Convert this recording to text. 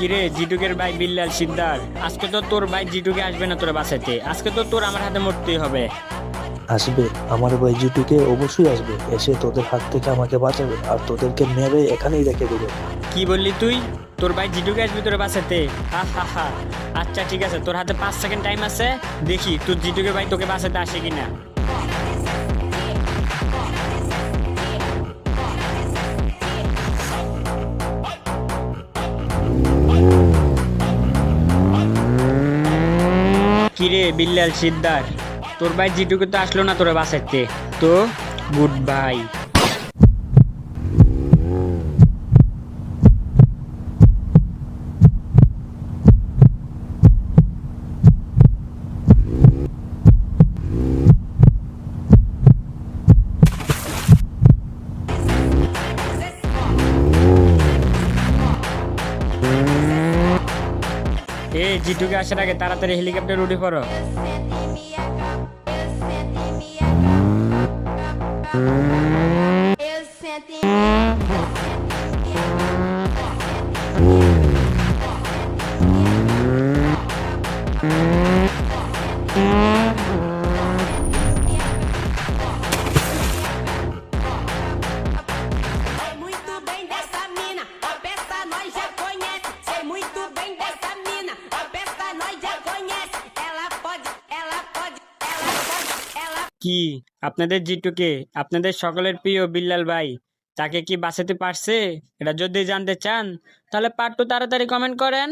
কিরে জিটুকের ভাই বিল্লাল সিদ্দার আজকে তো তোর ভাই জিটুকে আসবে না তোর বাসাতে আজকে তো তোর আমার হাতে মরতেই হবে। আসবে। আমার ভাই জিটুকে অবশ্যই আসবে। এসে তোদের হাত থেকে আমাকে বাঁচাবে আর তোদেরকে মেরে এখানেই রেখে দেবে। কি বললি তুই? তোর ভাই জিটুকে আসবি তোর বাসাতে হা হা হা। আচ্ছা ঠিক আছে। তোর হাতে পাঁচ সেকেন্ড টাইম আছে। দেখি তোর জিটুকে ভাই তোকে বাসাতে আসে কিনা। কিরে বিল্লাল সিদ্দার তোর ভাই জিটুকে তো আসলো না তোর বাসাইতে তো গুড বাই। এ জিটুকে আসার আগে তাড়াতাড়ি হেলিকপ্টার উঠে পড়ো। কি? আপনাদের জিটুকে, আপনাদের সকলের প্রিয় বিল্লাল ভাই, তাকে কি বাঁচাতে পারছে? এটা যদি জানতে চান, তাহলে পার্ট তাড়াতাড়ি কমেন্ট করেন।